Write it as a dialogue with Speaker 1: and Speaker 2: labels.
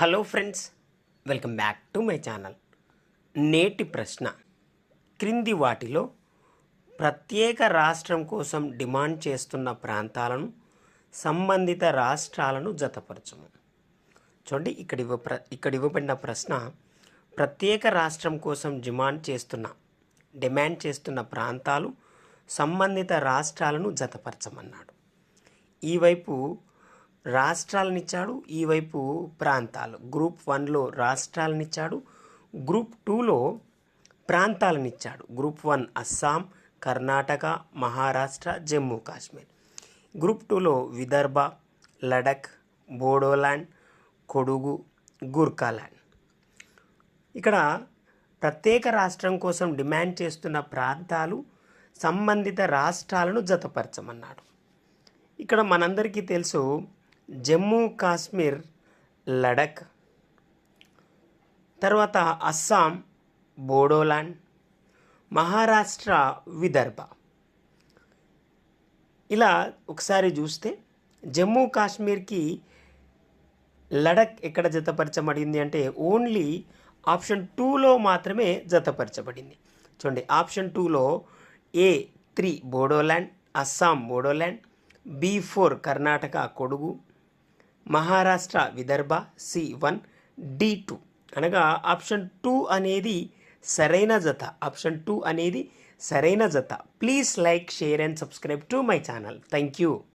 Speaker 1: Hello friends welcome back to my channel. నేటి ప్రశ్న. క్రింది వాటిలో ప్రత్యేక రాష్ట్రం కోసం డిమాండ్ చేస్తున్న ప్రాంతాలను సంబంధిత రాష్ట్రాలను జతపరచము. చూడండి ఇక్కడ ఇవ్వ ప్ర ఇక్కడ ఇవ్వబడిన ప్రశ్న ప్రత్యేక రాష్ట్రం కోసం డిమాండ్ చేస్తున్న డిమాండ్ చేస్తున్న ప్రాంతాలు సంబంధిత రాష్ట్రాలను జతపరచమన్నాడు. ఈ వైపు రాష్ట్రాలనిచ్చాడు ఈ వైపు ప్రాంతాలు. గ్రూప్ వన్లో రాష్ట్రాలనిచ్చాడు గ్రూప్ టూలో ప్రాంతాలనిచ్చాడు. Group one Assam Karnataka Maharashtra Jammu Kashmir. Group టూలో విదర్భ లడక్ బోడోల్యాండ్ కొడుగు గూర్ఖాల్యాండ్ ఇక్కడ ప్రత్యేక రాష్ట్రం కోసం డిమాండ్ చేస్తున్న ప్రాంతాలు సంబంధిత రాష్ట్రాలను జతపరచమన్నాడు. ఇక్కడ మనందరికీ తెలుసు జమ్మూ కాశ్మీర్ లడక్ తర్వాత అస్సాం బోడోలాండ్ మహారాష్ట్ర విదర్భ. ఇలా ఒకసారి చూస్తే జమ్మూ కాశ్మీర్కి లడక్ ఎక్కడ జతపరచబడింది అంటే ఓన్లీ ఆప్షన్ టూలో మాత్రమే జతపరచబడింది. చూడండి ఆప్షన్ టూలో A three Bodoland Assam Bodoland B four Karnataka Kodagu Maharashtra Vidarbha C one D two. అనగా ఆప్షన్ టూ అనేది సరైన జత. ఆప్షన్ టూ అనేది సరైన జత. Please like share and subscribe to my channel. Thank you.